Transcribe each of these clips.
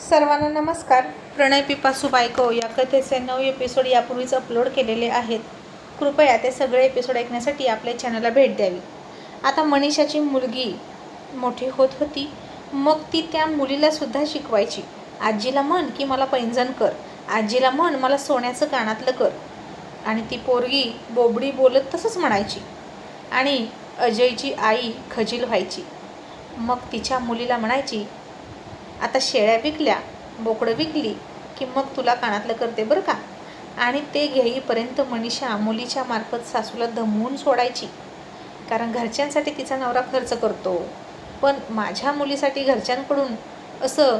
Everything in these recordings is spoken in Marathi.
सर्वांना नमस्कार. प्रणय पिपासू बायको या कथेचे नऊ एपिसोड यापूर्वीच अपलोड केलेले आहेत. कृपया ते सगळे एपिसोड ऐकण्यासाठी आपल्या चॅनलला भेट द्यावी. आता मनीषाची मुलगी मोठी होत होती. मग ती त्या मुलीलासुद्धा शिकवायची. आजीला म्हण की मला पैंजण कर. आजीला म्हण मला सोन्याचं कानातलं कर. आणि ती पोरगी बोबडी बोलत तसंच म्हणायची. आणि अजयची आई खजील व्हायची. मग तिच्या मुलीला म्हणायची आता शेळ्या विकल्या बोकडं विकली की मग तुला कानातलं करते बरं का? आणि ते घेईपर्यंत मनीषा मुलीच्या मार्फत सासूला दमवून सोडायची. कारण घरच्यांसाठी तिचा नवरा खर्च करतो. पण माझ्या मुलीसाठी घरच्यांकडून असं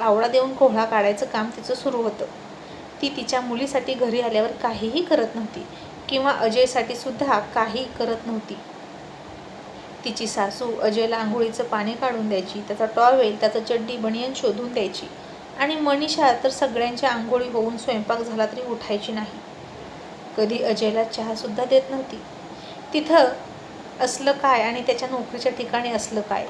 आवडा देऊन कोहळा काढायचं काम तिचं सुरू होतं. ती तिच्या मुलीसाठी घरी आल्यावर काहीही करत नव्हती किंवा अजयसाठी सुद्धा काही करत नव्हती. तिची सासू अजयला आंघोळीचं पाणी काढून द्यायची त्याचा टॉवेल त्याचं चड्डी बनियन शोधून द्यायची आणि मनीषा तर सगळ्यांच्या आंघोळी होऊन स्वयंपाक झाला तरी उठायची नाही. कधी अजयला चहासुद्धा देत नव्हती. तिथं असलं काय आणि त्याच्या नोकरीच्या ठिकाणी असलं काय?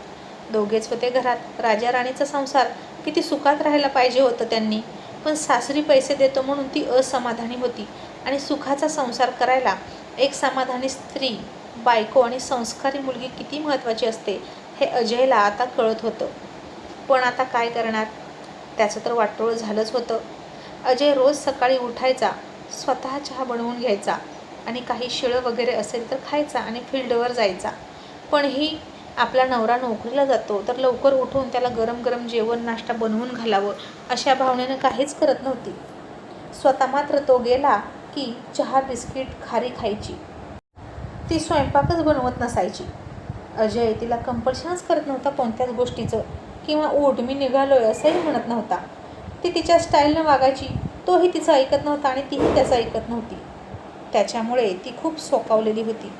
दोघेच होते घरात. राजा राणीचा संसार किती सुखात राहायला पाहिजे होतं त्यांनी. पण सासरी पैसे देतो म्हणून ती असमाधानी होती आणि सुखाचा संसार करायला एक समाधानी स्त्री बायको आणि संस्कारी मुलगी किती महत्त्वाची असते हे अजयला आता कळत होतं. पण आता काय करणार? त्याचं तर वाटोळं झालंच होतं. अजय रोज सकाळी उठायचा स्वतः चहा बनवून घ्यायचा आणि काही शिळं वगैरे असेल तर खायचा आणि फील्डवर जायचा. पण ही आपला नवरा नोकरीला जातो तर लवकर उठून त्याला गरम गरम जेवण नाश्ता बनवून घालावं अशा भावनेनं काहीच करत नव्हती. स्वतः मात्र तो गेला की चहा बिस्किट खारी खायची. ती स्वयंपाकच बनवत नसायची. अजय तिला कंपल्शनच करत नव्हता कोणत्याच गोष्टीचं किंवा ओढ मी निघालोय असंही म्हणत नव्हता. ती तिच्या स्टाईलनं वागायची तोही तिचं ऐकत नव्हता आणि तीही त्याचं ऐकत नव्हती. त्याच्यामुळे ती खूप सोकावलेली होती.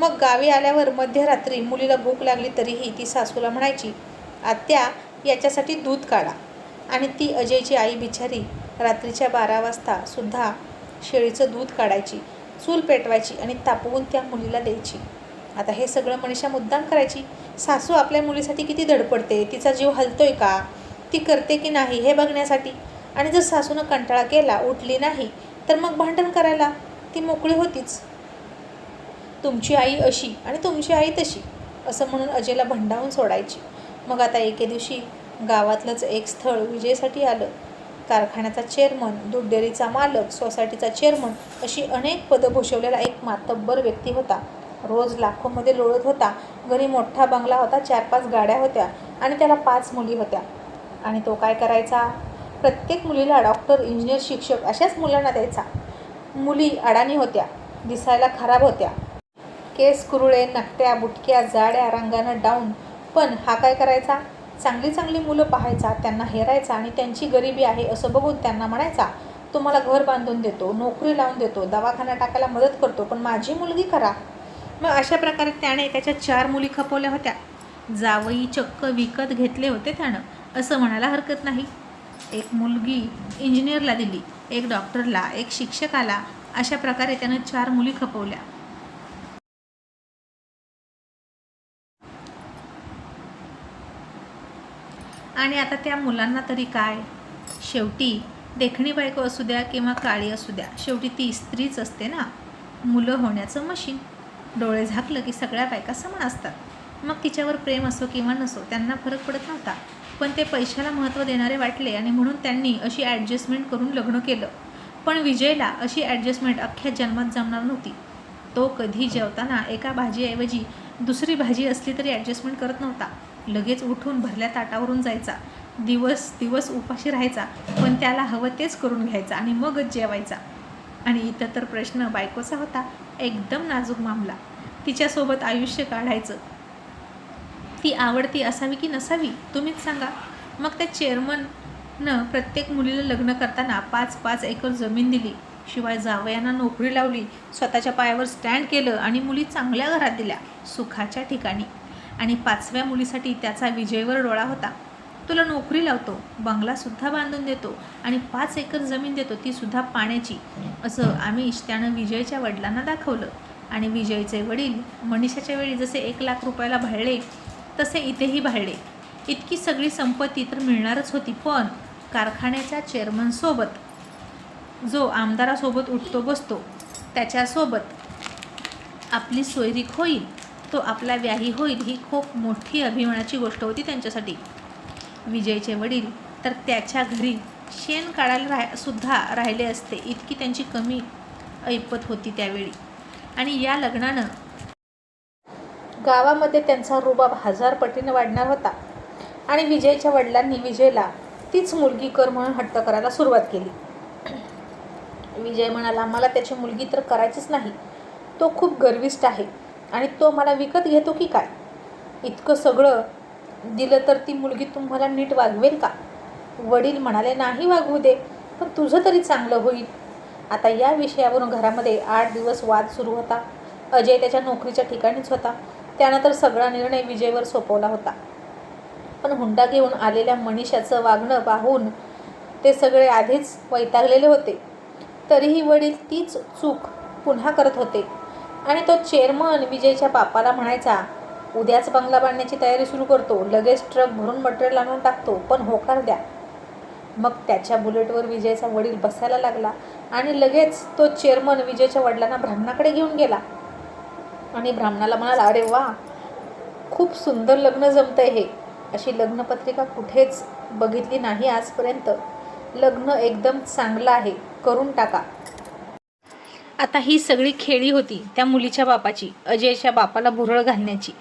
मग गावी आल्यावर मध्यरात्री मुलीला भूक लागली तरीही ती सासूला म्हणायची आत्या याच्यासाठी दूध काढा. आणि ती अजयची आई बिचारी रात्रीच्या बारा वाजता सुद्धा शेळीचं दूध काढायची. चूल पेटवायची आणि तापवून त्या मुलीला द्यायची. आता हे सगळं मनीषा मुद्दाम करायची. सासू आपल्या मुलीसाठी किती धडपडते? तिचा जीव हलतोय का? ती करते की नाही हे बघण्यासाठी? आणि जर सासूनं कंटाळा केला उठली नाही तर मग भांडण करायला? ती मोकळी होतीच. तुमची आई अशी आणि तुमची आई तशी असं म्हणून अजयला भंडावून सोडायची. मग आता एके दिवशी गावातलंच एक स्थळ विजयसाठी आलं. कारखान्याचा चेअरमन दूध डेअरीचा मालक सोसायटीचा चेअरमन अशी अनेक पदं भूषवलेला एक मातब्बर व्यक्ती होता. रोज लाखोमध्ये लोळत होता. घरी मोठा बंगला होता चार पाच गाड्या होत्या आणि त्याला पाच मुली होत्या. आणि तो काय करायचा? प्रत्येक मुलीला डॉक्टर इंजिनियर शिक्षक अशाच मुलांना द्यायचा. मुली अडाणी होत्या दिसायला खराब होत्या. केस कुरुळे नकट्या बुटक्या जाड्या रंगानं डाऊन पण हा काय करायचा? चांगली चांगली मुलं पाहायचा त्यांना हेरायचा आणि त्यांची गरिबी आहे असं बघून त्यांना म्हणायचा तुम्हाला घर बांधून देतो नोकरी लावून देतो दवाखाना टाकायला मदत करतो पण माझी मुलगी करा. मग अशा प्रकारे त्याने त्याच्या चार मुली खपवल्या होत्या. जावई चक्क विकत घेतले होते त्यानं असं म्हणायला हरकत नाही. एक मुलगी इंजिनियरला दिली एक डॉक्टरला एक शिक्षकाला अशा प्रकारे त्यानं चार मुली खपवल्या. आणि आता त्या मुलांना तरी काय? शेवटी देखणी बायको असू द्या किंवा काळी असू द्या शेवटी ती स्त्रीच असते ना. मुलं होण्याचं मशीन डोळे झाकलं की सगळ्या बायका समान असतात. मग तिच्यावर प्रेम असो किंवा नसो त्यांना फरक पडत नव्हता. पण ते पैशाला महत्त्व देणारे वाटले आणि म्हणून त्यांनी अशी ॲडजस्टमेंट करून लग्न केलं. पण विजयला अशी ॲडजस्टमेंट अख्ख्या जन्मात जमणार नव्हती. तो कधी जेवताना एका भाजीऐवजी दुसरी भाजी असली तरी ॲडजस्टमेंट करत नव्हता. लगेच उठून भरल्या ताटावरून जायचा. दिवस दिवस उपाशी राहायचा पण त्याला हवं तेच करून घ्यायचा आणि मगच जेवायचा. आणि इथं तर प्रश्न बायकोचा होता. एकदम नाजूक मामला. तिच्यासोबत आयुष्य काढायचं. ती आवडती असावी की नसावी तुम्हीच सांगा. मग त्या चेअरमननं प्रत्येक मुलीला लग्न करताना पाच पाच एकर जमीन दिली. शिवाय जावयांना नोकरी लावली स्वतःच्या पायावर स्टँड केलं आणि मुली चांगल्या घरात दिल्या सुखाच्या ठिकाणी. आणि पाचव्या मुलीसाठी त्याचा विजयवर डोळा होता. तुला नोकरी लावतो बंगलासुद्धा बांधून देतो आणि पाच एकर जमीन देतो तीसुद्धा पाण्याची असं आमिष त्यानं विजयच्या वडिलांना दाखवलं. आणि विजयचे वडील मनीषाच्या वेळी जसे एक लाख रुपयाला भाळले तसे इथेही भाळले इतकी सगळी संपत्ती तर मिळणारच होती पण कारखान्याच्या चेअरमनसोबत जो आमदारासोबत उठतो बसतो त्याच्यासोबत आपली सोयरीक होईल. तो आपला व्याही होईल ही खूप मोठी अभिमानाची गोष्ट होती त्यांच्यासाठी. विजयचे वडील तर त्याच्या घरी शेण काढायला राह सुद्धा राहिले असते. इतकी त्यांची कमी ऐपत होती त्यावेळी. आणि या लग्नानं गावामध्ये त्यांचा रुबाब हजार पटीनं वाढणार होता. आणि विजयच्या वडिलांनी विजयला तीच मुलगी कर म्हणून हट्ट करायला सुरुवात केली. विजय म्हणाला मला त्याची मुलगी तर करायचीच नाही. तो खूप गर्विष्ट आहे. आणि तो मला विकत घेतो की काय? इतकं सगळं दिलं तर ती मुलगी तुम्हाला नीट वागवेल का? वडील म्हणाले नाही वागवू दे पण तुझं तरी चांगलं होईल. आता या विषयावरून घरामध्ये आठ दिवस वाद सुरू होता. अजय त्याच्या नोकरीच्या ठिकाणीच होता. त्यानं तर सगळा निर्णय विजयवर सोपवला होता. पण हुंडा घेऊन आलेल्या मनीषाचं वागणं पाहून ते सगळे आधीच वैतागलेले होते. तरीही वडील तीच चूक पुन्हा करत होते. आणि तो चेअरमन विजयच्या बापाला म्हणायचा उद्याच बंगला बांधण्याची तयारी सुरू करतो. लगेच ट्रक भरून मटेरियल आणून टाकतो पण होकार द्या. मग त्याच्या बुलेटवर विजयचा वडील बसायला लागला आणि लगेच तो चेअरमन विजयच्या वडिलांना ब्राह्मणाकडे घेऊन गेला. आणि ब्राह्मणाला म्हणाला अरे वा खूप सुंदर लग्न जमतंय हे. अशी लग्नपत्रिका कुठेच बघितली नाही आजपर्यंत. लग्न एकदम चांगलं आहे. करून टाका. आता ही सगळी खेळी होती त्या मुलीच्या बापाची अजयच्या बापाला भुरळ घालण्याची.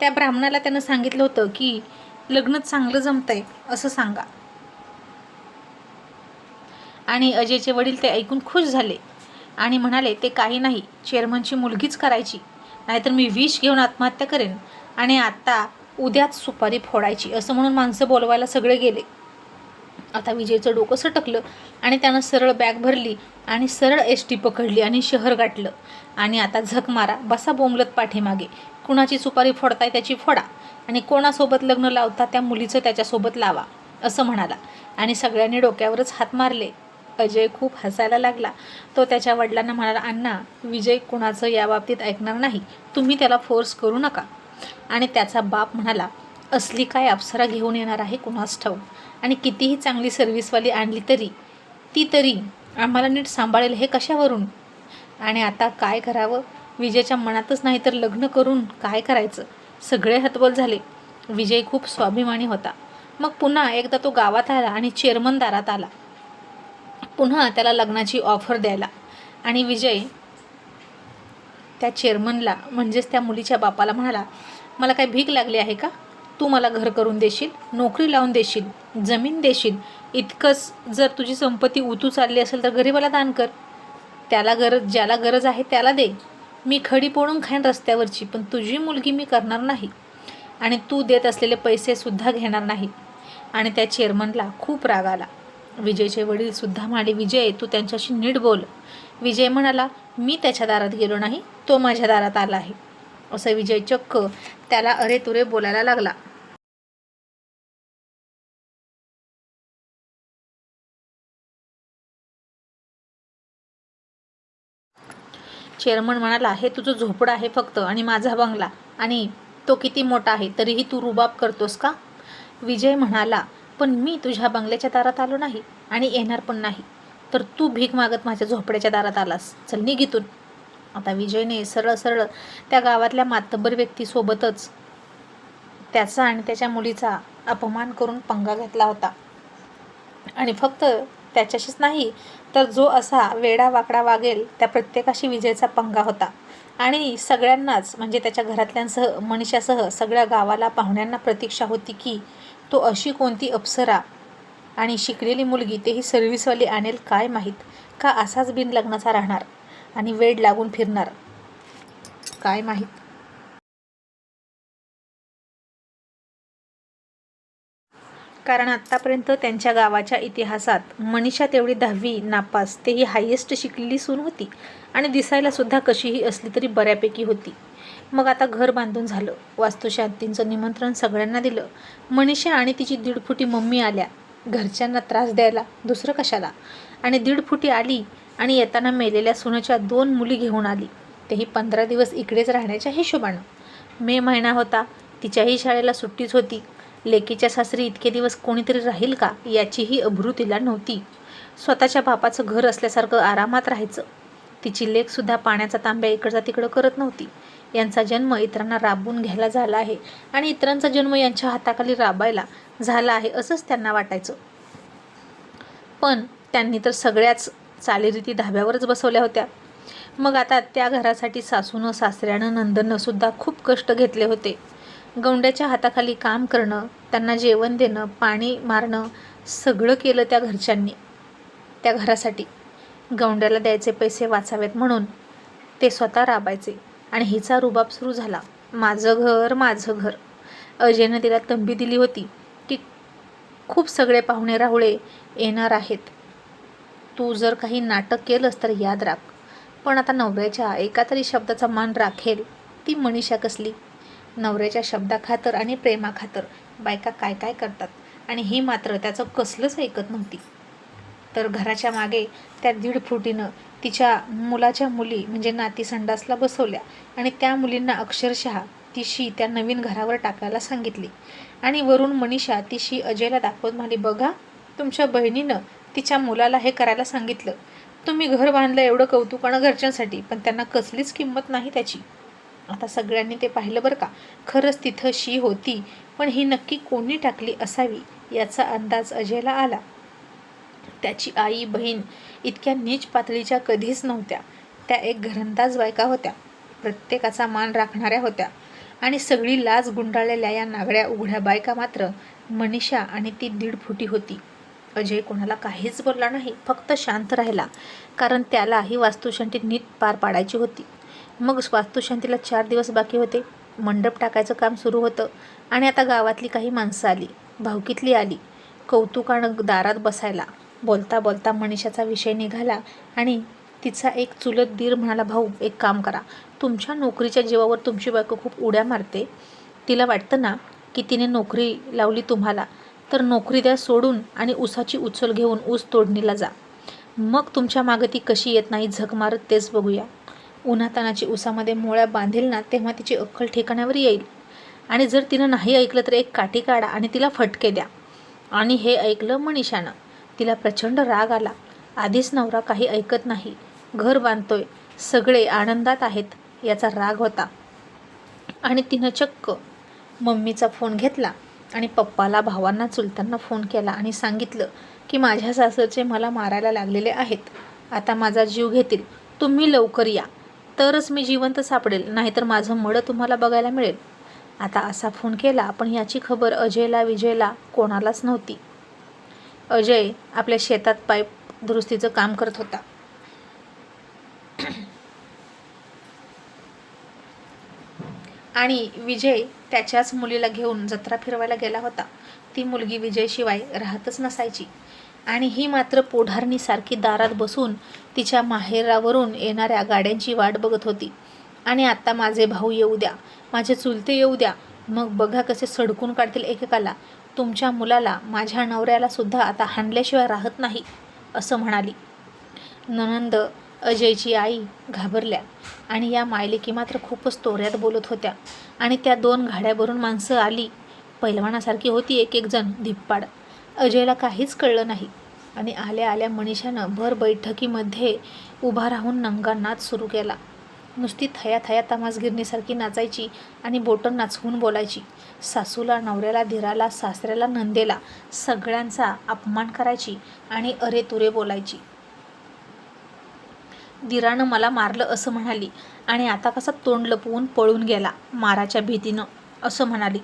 त्या ब्राह्मणाला त्यानं सांगितलं होतं की लग्न चांगलं जमतंय असं सांगा. आणि अजयचे वडील ते ऐकून खुश झाले आणि म्हणाले ते काही नाही चेअरमनची मुलगीच करायची. नाहीतर मी विष घेऊन आत्महत्या करेन आणि आत्ता उद्याच सुपारी फोडायची असं म्हणून माणसं बोलवायला सगळे गेले. आता विजयचं डोकं सटकलं आणि त्यानं सरळ बॅग भरली आणि सरळ एस टी पकडली आणि शहर गाठलं. आणि आता झक मारा बसा बोंबलत पाठीमागे. कुणाची सुपारी फोडताय त्याची फोडा. आणि कोणासोबत लग्न लावता त्या मुलीचं त्याच्यासोबत लावा असं म्हणाला. आणि सगळ्यांनी डोक्यावरच हात मारले. अजय खूप हसायला लागला. तो त्याच्या वडिलांना म्हणाला अण्णा विजय कुणाचं याबाबतीत ऐकणार नाही. तुम्ही त्याला फोर्स करू नका. आणि त्याचा बाप म्हणाला असली काय अप्सरा घेऊन येणार आहे कुणास ठाऊक? आणि कितीही चांगली सर्व्हिसवाली आणली तरी ती तरी आम्हाला नीट सांभाळेल हे कशावरून? आणि आता काय करावं? विजयच्या मनातच नाही तर लग्न करून काय करायचं? सगळे हतबल झाले. विजय खूप स्वाभिमानी होता. मग पुन्हा एकदा तो गावात आला आणि चेअरमन दारात आला. पुन्हा त्याला लग्नाची ऑफर द्यायला. आणि विजय त्या चेअरमनला म्हणजेच त्या मुलीच्या बापाला म्हणाला मला काय भीक लागली आहे का? तू मला घर करून देशील नोकरी लावून देशील जमीन देशील इतकंच जर तुझी संपत्ती उतू चालली असेल तर गरिबाला दान कर. त्याला गरज ज्याला गरज आहे त्याला दे. मी खडी पोळून खाईन रस्त्यावरची पण तुझी मुलगी मी करणार नाही. आणि तू देत असलेले पैसेसुद्धा घेणार नाही. आणि त्या चेअरमनला खूप राग आला. विजयचे वडीलसुद्धा म्हणाले विजय तू त्यांच्याशी नीट बोल. विजय म्हणाला मी त्याच्या दारात गेलो नाही तो माझ्या दारात आला आहे. असं विजय चक्क त्याला अरे तुरे बोलायला लागला. चेअरमन म्हणाला हे तुझं झोपडं आहे फक्त आणि माझा बंगला आणि तो किती मोठा आहे तरीही तू रुबाब करतोस का? विजय म्हणाला पण मी तुझ्या बंगल्याच्या दारात आलो नाही आणि येणार पण नाही. तर तू भीक मागत माझ्या झोपड्याच्या दारात आलास. चल निघितून आता विजयने सरळ सरळ त्या गावातल्या मातब्बर व्यक्तीसोबतच त्याचा आणि त्याच्या मुलीचा अपमान करून पंगा घेतला होता. आणि फक्त त्याच्याशीच नाही तर जो असा वेडा वाकडा वागेल त्या प्रत्येकाशी विजयचा पंगा होता. आणि सगळ्यांनाच म्हणजे त्याच्या घरातल्यांसह मनीषासह सगळ्या गावाला पाहुण्यांना प्रतीक्षा होती की तो अशी कोणती अप्सरा आणि शिकलेली मुलगी तेही सर्व्हिसवाली आणेल काय माहीत का असाच बिन लग्नाचा राहणार? आणि वेड लागून फिरणार. काय माहीत? कारण आत्तापर्यंत त्यांच्या गावाच्या इतिहासात मनीषा तेवढी दहावी नापास तेही हायेस्ट शिकलेली सून होती आणि दिसायला सुद्धा कशीही असली तरी बऱ्यापैकी होती. मग आता घर बांधून झालं. वास्तुशांतींचं निमंत्रण सगळ्यांना दिलं. मनीषा आणि तिची दीड फुटी मम्मी आल्या. घरच्यांना त्रास द्यायला दुसरं कशाला? आणि दीड फुटी आली आणि येताना मेलेल्या सुनेच्या दोन मुली घेऊन आली. तेही पंधरा दिवस इकडेच राहण्याच्या हिशोबानं. मे महिना होता. तिच्याही शाळेला सुट्टीच होती. लेकीच्या सासरी इतके दिवस कोणीतरी राहील का याचीही अभ्रू तिला नव्हती. स्वतःच्या बापाचं घर असल्यासारखं आरामात राहायचं. तिची लेखसुद्धा पाण्याचा तांब्या इकडचा तिकडं करत नव्हती. यांचा जन्म इतरांना राबवून घ्यायला झाला आहे आणि इतरांचा जन्म यांच्या हाताखाली राबायला झाला आहे असंच त्यांना वाटायचं. पण त्यांनी तर सगळ्याच चालीरीती धाब्यावरच बसवल्या होत्या. मग आता त्या घरासाठी सासूनं सासऱ्यानं नंदनंसुद्धा खूप कष्ट घेतले होते. गौंड्याच्या हाताखाली काम करणं त्यांना जेवण देणं पाणी मारणं सगळं केलं त्या घरच्यांनी त्या घरासाठी. गौंड्याला द्यायचे पैसे वाचावेत म्हणून ते स्वतः राबायचे आणि हिचा रुबाब सुरू झाला. माझं घर माझं घर. अजयनं तिला तंबी दिली होती की खूप सगळे पाहुणे राहुळे येणार आहेत. तू जर काही नाटक केलंस तर याद राख. पण आता नवऱ्याच्या एका तरी शब्दाचा मान राखेल ती मनीषा कसली? नवऱ्याच्या शब्दाखातर आणि प्रेमाखातर बायका काय काय करतात आणि ही मात्र त्याचं कसलंच ऐकत नव्हती. तर घराच्या मागे त्या दीड फुटीनं तिच्या मुलाच्या मुली म्हणजे नाती संडासला बसवल्या आणि त्या मुलींना अक्षरशः तिशी त्या नवीन घरावर टाकायला सांगितली. आणि वरून मनीषा तिशी अजयला दाखवत म्हणाली बघा तुमच्या बहिणीनं तिच्या मुलाला हे करायला सांगितलं. तुम्ही घर बांधलं एवढं कौतुकानं घरच्यांसाठी पण त्यांना कसलीच किंमत नाही त्याची. आता सगळ्यांनी ते पाहिलं बरं का. खरंच तिथं शी होती पण ही नक्की कोणी टाकली असावी याचा अंदाज अजयला आला. त्याची आई बहीण इतक्या नीच पातळीच्या कधीच नव्हत्या. त्या एक घरंदाज बायका होत्या. प्रत्येकाचा मान राखणाऱ्या होत्या. आणि सगळी लाज गुंडाळलेल्या या नागड्या उघड्या बायका मात्र मनीषा आणि ती दीड फुटी होती. अजय कोणाला काहीच बोलला नाही फक्त शांत राहिला. कारण त्याला ही वास्तुशांती नीट पार पाडायची होती. मग वास्तुशांतीला चार दिवस बाकी होते. मंडप टाकायचं काम सुरू होतं आणि आता गावातली काही माणसं आली. भावकीतली आली. कौतुकानं दारात बसायला. बोलता बोलता मनीषाचा विषय निघाला आणि तिचा एक चुलत दीर म्हणाला भाऊ एक काम करा. तुमच्या नोकरीच्या जीवावर तुमची बायको खूप उड्या मारते. तिला वाटतं ना की तिने नोकरी लावली तुम्हाला. तर नोकरी द्या सोडून आणि ऊसाची उचल घेऊन ऊस तोडणीला जा. मग तुमच्या मागं ती कशी येत नाही झक मारत तेच बघूया. उन्हातानाची उसामध्ये मोळ्या बांधेल ना तेव्हा तिची अक्कल ठिकाणावर येईल. आणि जर तिनं नाही ऐकलं तर एक काठी काढा आणि तिला फटके द्या. आणि हे ऐकलं मनीषानं. तिला प्रचंड राग आला. आधीच नवरा काही ऐकत नाही. घर बांधतोय. सगळे आनंदात आहेत याचा राग होता. आणि तिनं चक्क मम्मीचा फोन घेतला. आणि पप्पाला भावांना चुलतांना फोन केला आणि सांगितलं की माझ्या सासरचे मला मारायला लागलेले आहेत. आता माझा जीव घेतील. तुम्ही लवकर या. तरच मी जिवंत सापडेल. नाहीतर माझं मडं तुम्हाला बघायला मिळेल. आता असा फोन केला पण याची खबर अजयला विजयला कोणालाच नव्हती. अजय आपल्या शेतात पाईप दुरुस्तीचं काम करत होता. आणि विजय त्याच्याच मुलीला घेऊन जत्रा फिरवायला गेला होता. ती मुलगी विजयशिवाय राहतच नसायची. आणि ही मात्र पोढारणीसारखी दारात बसून तिच्या माहेरावरून येणाऱ्या गाड्यांची वाट बघत होती. आणि आता माझे भाऊ येऊ द्या माझे चुलते येऊ द्या मग बघा कसे सडकून काढतील एकेकाला. तुमच्या मुलाला माझ्या नवऱ्याला सुद्धा आता हाणल्याशिवाय राहत नाही असं म्हणाली. ननंद अजयची आई घाबरल्या आणि या मायलेकी मात्र खूपच तोऱ्यात बोलत होत्या. आणि त्या दोन घाड्याभरून माणसं आली. पैलवानासारखी होती एक एक जण धिप्पाड. अजयला काहीच कळलं नाही. आणि आल्या आल्या मनीषानं भर बैठकीमध्ये उभा राहून नंगा नाच सुरू केला. नुसती थया थया तमासगिरणीसारखी नाचायची आणि बोटं नाचवून बोलायची. सासूला नवऱ्याला धीराला सासऱ्याला नंदेला सगळ्यांचा अपमान करायची आणि अरे तुरे बोलायची. दिरानं मला मारलं असं म्हणाली. आणि आता कसा तोंड लपवून पळून गेला माराच्या भीतीनं असं म्हणाली.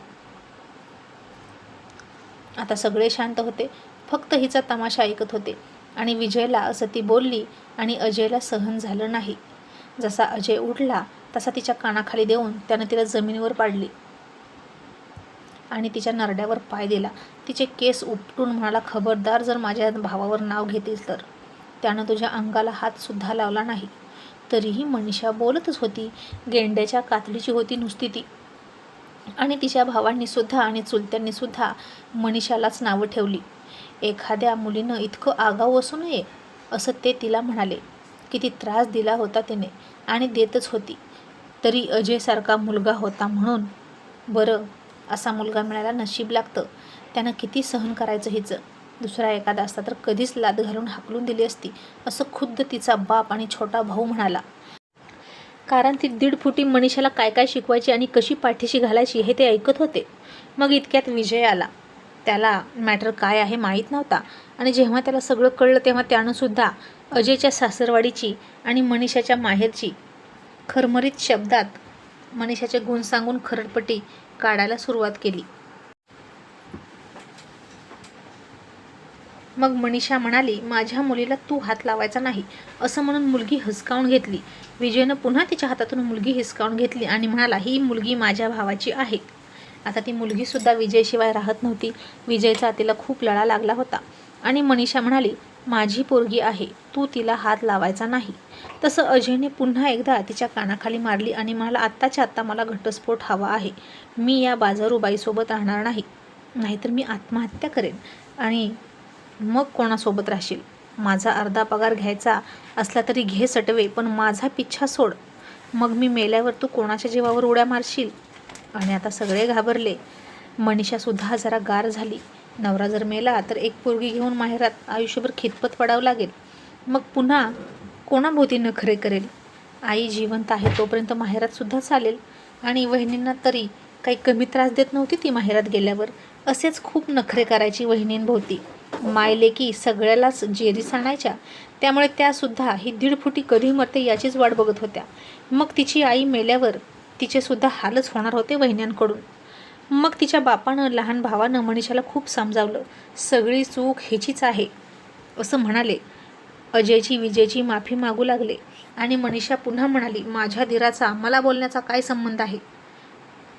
आता सगळे शांत होते. फक्त हिचा तमाशा ऐकत होते. आणि विजयला असं ती बोलली आणि अजयला सहन झालं नाही. जसा अजय उठला तसा तिच्या कानाखाली देऊन त्यानं तिला जमिनीवर पाडली. आणि तिच्या नरड्यावर पाय दिला. तिचे केस उपटून म्हणाला खबरदार जर माझ्या भावावर नाव घेतील तर. त्यानं तुझ्या अंगाला हातसुद्धा लावला नाही. तरीही मनीषा बोलतच होती गेंड्याच्या कातडीची होती नुसती ती. आणि तिच्या भावांनीसुद्धा आणि चुलत्यांनीसुद्धा मनीषालाच नावं ठेवली. एखाद्या मुलीनं इतकं आगाऊ असू नये असं ते तिला म्हणाले. किती त्रास दिला होता तिने आणि देतच होती. तरी अजयसारखा मुलगा होता म्हणून. बरं असा मुलगा मिळायला नशीब लागतं. त्यानं किती सहन करायचं हिचं? दुसरा एखादा असता तर कधीच लाद घालून हाकलून दिली असती असं खुद्द तिचा बाप आणि छोटा भाऊ म्हणाला. कारण ती दीड फुटी मनीषाला काय काय शिकवायची आणि कशी पाठीशी घालायची हे ते ऐकत होते. मग इतक्यात विजय आला. त्याला मॅटर काय आहे माहीत नव्हता आणि जेव्हा त्याला सगळं कळलं तेव्हा त्यानंसुद्धा अजयच्या सासरवाडीची आणि मनीषाच्या माहेरची खरमरीत शब्दात मनीषाचे गुण सांगून खरडपट्टी काढायला सुरुवात केली. मग मनीषा म्हणाली माझ्या मुलीला तू हात लावायचा नाही. असं म्हणून मुलगी हिसकावून घेतली. विजयनं पुन्हा तिच्या हातातून मुलगी हिसकावून घेतली आणि म्हणाला ही मुलगी माझ्या भावाची आहे. आता ती मुलगीसुद्धा विजयशिवाय राहत नव्हती. विजयचा तिला खूप लळा लागला होता. आणि मनीषा म्हणाली माझी पोरगी आहे. तू तिला हात लावायचा नाही. तसं अजयने पुन्हा एकदा तिच्या कानाखाली मारली आणि म्हणाला आत्ताच्या आत्ता मला घटस्फोट हवा आहे. मी या बाजारूबाईसोबत राहणार नाही. नाहीतर मी आत्महत्या करेन. आणि मग कोणासोबत राहशील? माझा अर्धा पगार घ्यायचा असला तरी घे सटवे पण माझा पिच्छा सोड. मग मी मेल्यावर तू कोणाच्या जीवावर उड्या मारशील? आणि आता सगळे घाबरले. मनीषासुद्धा जरा गार झाली. नवरा जर मेला तर एक पोरगी घेऊन माहेरात आयुष्यभर खितपत पडावं लागेल. मग पुन्हा कोणाभोवती नखरे करेल? आई जिवंत आहे तोपर्यंत माहेरात सुद्धा चालेल. आणि वहिनींना तरी काही कमी त्रास देत नव्हती ती माहेरात गेल्यावर. असेच खूप नखरे करायची वहिनींभोवती. मायलेकी सगळ्यालाच जेरीस आणायच्या. त्यामुळे त्यासुद्धा ही दीड फुटी कधी मरते याचीच वाट बघत होत्या. मग तिची आई मेल्यावर तिचेसुद्धा हालच होणार होते वहिन्यांकडून. मग तिच्या बापानं लहान भावानं मनीषाला खूप समजावलं. सगळी चूक ह्याचीच आहे असं म्हणाले. अजयची विजयची माफी मागू लागले आणि मनीषा पुन्हा म्हणाली माझ्या धीराचा मला बोलण्याचा काय संबंध आहे?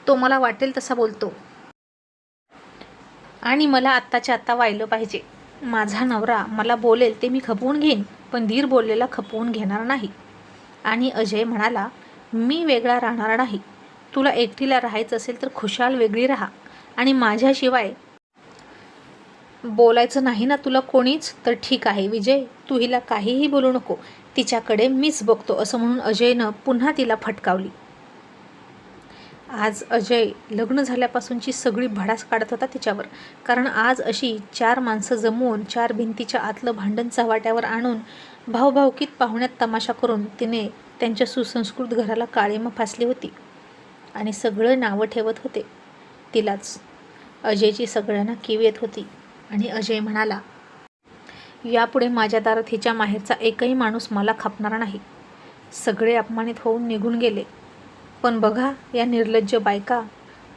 तो मला वाटेल तसा बोलतो. आणि मला आत्ताच्या आत्ता वाहिलं पाहिजे. माझा नवरा मला बोलेल ते मी खपवून घेईन पण धीर बोललेला खपवून घेणार नाही. आणि अजय म्हणाला मी वेगळा राहणार नाही. तुला एकटीला राहायचं असेल तर खुशाल वेगळी राहा. आणि माझ्याशिवाय बोलायचं नाही ना तुला कोणीच तर ठीक आहे विजय तू हिला काहीही बोलू नको. तिच्याकडे मीच बघतो असं म्हणून अजयनं पुन्हा तिला फटकावली. आज अजय लग्न झाल्यापासूनची सगळी भडास काढत होता तिच्यावर. कारण आज अशी चार माणसं जमवून चार भिंतीच्या आतलं भांडण चव्हाट्यावर आणून भावभावकीत पाहुण्यात तमाशा करून तिने त्यांच्या सुसंस्कृत घराला काळीमा फासली होती आणि सगळं नावं ठेवत होते. तिलाच. अजयची सगळ्यांना कीव येत होती आणि अजय म्हणाला यापुढे माझ्या दारात हिच्या माहेरचा एकही माणूस मला खापणार नाही. सगळे अपमानित होऊन निघून गेले. पण बघा या निर्लज्ज बायका.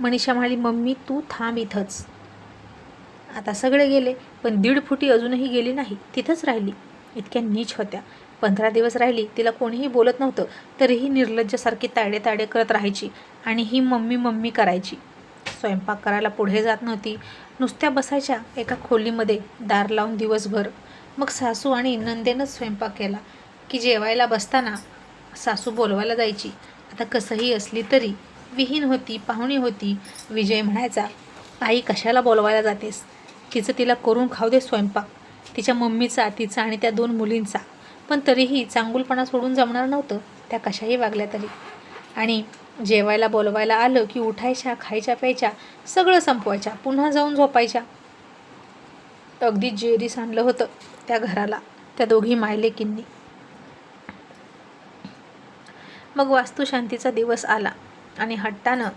मनीषा म्हणाली मम्मी तू थांब इथंच. आता सगळे गेले पण दीड फुटी अजूनही गेली नाही. तिथंच राहिली. इतक्या नीच होत्या. पंधरा दिवस राहिली तिला कोणीही बोलत नव्हतं. तरीही निर्लज्जसारखी ताडे ताडे करत राहायची आणि ही मम्मी मम्मी करायची. स्वयंपाक करायला पुढे जात नव्हती. नुसत्या बसायच्या एका खोलीमध्ये दार लावून दिवसभर. मग सासू आणि नंदेनंच स्वयंपाक केला. की जेवायला बसताना सासू बोलवायला जायची. आता कसंही असली तरी विहीन होती पाहुणी होती विजय म्हणायचा आई कशाला बोलवायला जातेस? तिचं तिला करून खाऊ दे स्वयंपाक. तिच्या मम्मीचा तिचा आणि त्या दोन मुलींचा. पण तरीही चांगुलपणा सोडून जमणार नव्हतं त्या कशाही वागल्या तरी. आणि जेवायला बोलवायला आलं की उठायच्या खायच्या प्यायच्या सगळं संपवायच्या पुन्हा जाऊन झोपायच्या. अगदी जेरी सांडलं होतं त्या घराला त्या दोघी मायलेकींनी. मग वास्तुशांतीचा दिवस आला आणि हट्टानं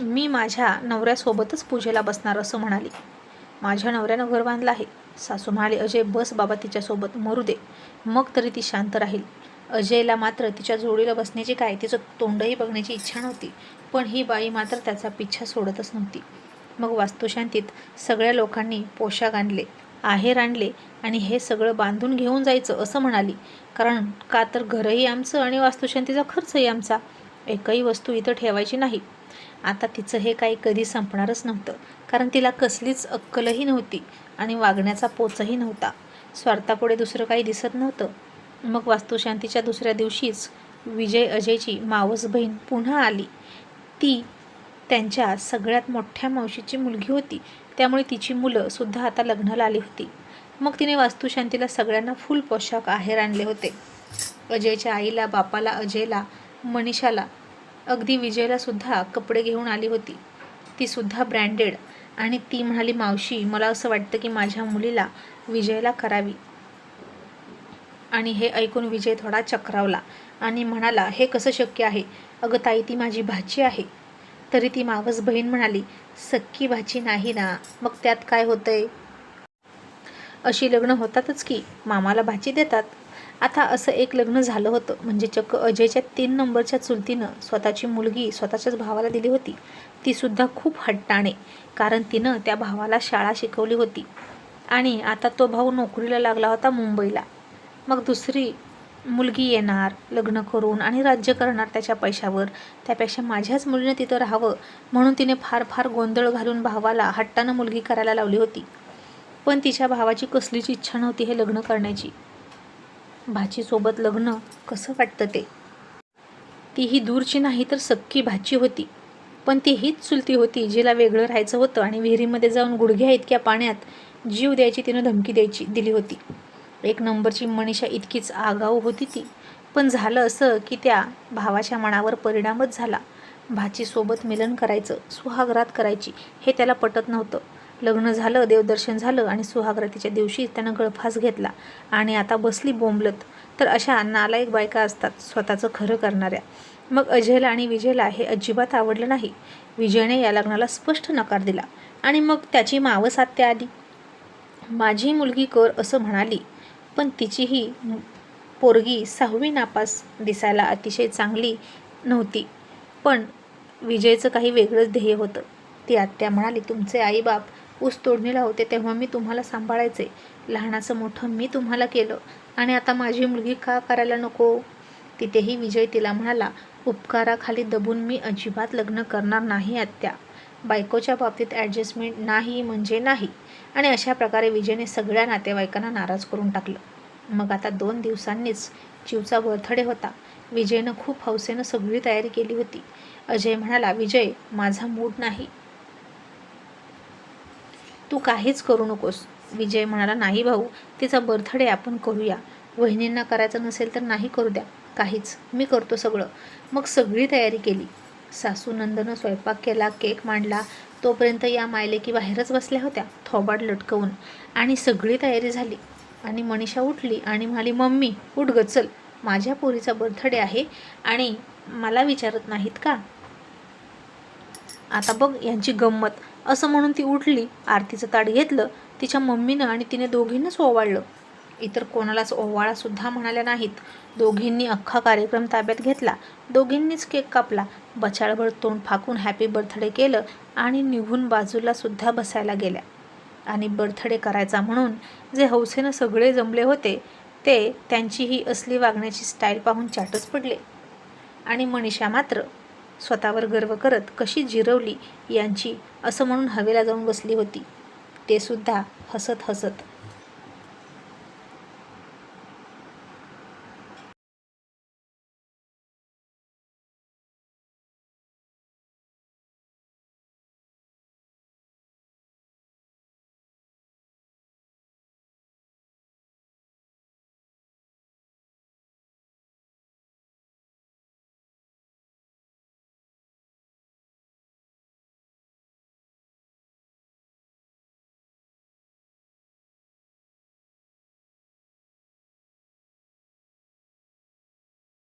मी माझ्या नवऱ्यासोबतच पूजेला बसणार असं म्हणाली. माझ्या नवऱ्यानं घर बांधलं आहे. सासू म्हणाले अजय बस बाबा तिच्यासोबत मरू दे. मग तरी ती शांत राहील. अजयला मात्र तिच्या जोडीला बसण्याची काय तिचं तोंडही बघण्याची इच्छा नव्हती. पण ही बाई मात्र त्याचा पिच्छा सोडतच नव्हती. मग वास्तुशांतीत सगळ्या लोकांनी पोशाख आणले. आहेर आणले आणि हे सगळं बांधून घेऊन जायचं असं म्हणाली. कारण का तर घरही आमचं आणि वास्तुशांतीचा खर्चही आमचा. एकही वस्तू इथं ठेवायची नाही. आता तिचं हे काही कधी संपणारच नव्हतं. कारण तिला कसलीच अक्कलही नव्हती आणि वागण्याचा पोचही नव्हता. स्वार्थापुढे दुसरं काही दिसत नव्हतं. मग वास्तुशांतीच्या दुसऱ्या दिवशीच विजय अजयची मावस बहीण पुन्हा आली. ती त्यांच्या सगळ्यात मोठ्या मावशीची मुलगी होती. त्यामुळे तिची मुलं सुद्धा आता लग्नाला आली होती. मग तिने वास्तुशांतीला सगळ्यांना फुल पोशाख आहेर आणले होते. अजयच्या आईला बापाला अजयला मनीषाला अगदी विजयला सुद्धा कपडे घेऊन आली होती. ती सुद्धा ब्रँडेड आणि ती म्हणाली मावशी मला असं वाटतं की माझ्या मुलीला विजयला करावी. आणि हे ऐकून विजय थोडा चक्रावला आणि म्हणाला हे कसं शक्य आहे? अगं ताई ती माझी भाची आहे. तरी ती मावस बहीण म्हणाली सक्की भाची नाही ना मग त्यात काय होतंय? अशी लग्न होतातच की मामाला भाची देतात. आता असं एक लग्न झालं होतं म्हणजे चक्क अजयच्या तीन नंबरच्या चुलतीनं स्वतःची मुलगी स्वतःच्याच भावाला दिली होती. ती सुद्धा खूप हट्टाणे कारण तिनं त्या भावाला शाळा शिकवली होती. आणि आता तो भाऊ नोकरीला लागला होता मुंबईला. मग दुसरी मुलगी येणार लग्न करून आणि राज्य करणार त्याच्या पैशावर. त्यापेक्षा माझ्याच मुलीने तिथं राहावं म्हणून तिने फार फार गोंधळ घालून भावाला हट्टानं मुलगी करायला लावली होती. पण तिच्या भावाची कसलीच इच्छा नव्हती हे लग्न करण्याची. भाचीसोबत लग्न कसं वाटतं ते? तीही दूरची नाही तर सक्की भाची होती. पण ती हीच चुलती होती जिला वेगळं राहायचं होतं आणि विहिरीमध्ये जाऊन गुडघ्या इतक्या पाण्यात जीव द्यायची तिनं धमकी द्यायची दिली होती. एक नंबरची मनीषा इतकीच आगाऊ होती ती. पण झालं असं की त्या भावाच्या मनावर परिणामच झाला. भाचीसोबत मिलन करायचं सुहागरात करायची हे त्याला पटत नव्हतं. लग्न झालं देवदर्शन झालं आणि सुहागरातीच्या दिवशी त्यानं गळफास घेतला आणि आता बसली बोंबलत. तर अशा नालायक बायका असतात स्वतःचं खरं करणाऱ्या. मग अजयला आणि विजयला हे अजिबात आवडलं नाही. विजयने या लग्नाला स्पष्ट नकार दिला आणि मग त्याची मावस आत्या आली. माझी मुलगी कर असं म्हणाली. पण तिचीही पोरगी सहावी नापास दिसायला अतिशय चांगली नव्हती. पण विजयचं काही वेगळंच ध्येय होतं. ती आत्या म्हणाली तुमचे आईबाप ऊस तोडणीला होते तेव्हा मी तुम्हाला सांभाळायचे. लहानाचं मोठं मी तुम्हाला केलं. आणि आता माझी मुलगी का करायला नको? तिथेही विजय तिला म्हणाला उपकाराखाली दबून मी अजिबात लग्न करणार नाही आत्या. बायकोच्या बाबतीत ॲडजस्टमेंट नाही म्हणजे नाही. आणि अशा प्रकारे विजयने सगळ्या नातेवाईकांना नाराज करून टाकलं. मग आता दोन दिवसांनीच चिवचा बर्थडे होता. विजयनं खूप हौसेनं सगळी तयारी केली होती. अजय म्हणाला विजय माझा मूड नाही. तू काहीच करू नकोस. विजय म्हणाला नाही भाऊ तिचा बर्थडे आपण करूया. वहिनींना करायचं नसेल तर नाही करू द्या. काहीच. मी करतो सगळं. मग सगळी तयारी केली. सासू नंदनं स्वयंपाक केला केक मांडला तोपर्यंत या मायलेकी बाहेरच बसल्या होत्या थोबाड लटकवून. आणि सगळी तयारी झाली. आणि मनीषा उठली आणि म्हणाली मम्मी उठ ग चल. माझ्या पोरीचा बर्थडे आहे आणि मला विचारत नाहीत का? आता बघ यांची गंमत. असं म्हणून ती उठली आरतीचं ताट घेतलं तिच्या मम्मीनं आणि तिने दोघींनाच ओवाळलं. इतर कोणालाच ओवाळासुद्धा म्हणाल्या नाहीत. दोघींनी अख्खा कार्यक्रम ताब्यात घेतला. दोघींनीच केक कापला. बचाळभर तोंड फाकून हॅपी बर्थडे केलं. आणि निघून बाजूलासुद्धा बसायला गेल्या. आणि बर्थडे करायचा म्हणून जे हौसेनं सगळे जमले होते ते त्यांची ही असली वागण्याची स्टाईल पाहून चाटच पडले. आणि मनीषा मात्र स्वतःवर गर्व करत कशी जिरवली यांची असं म्हणून हवेला जाऊन बसली होती. ते सुद्धा हसत हसत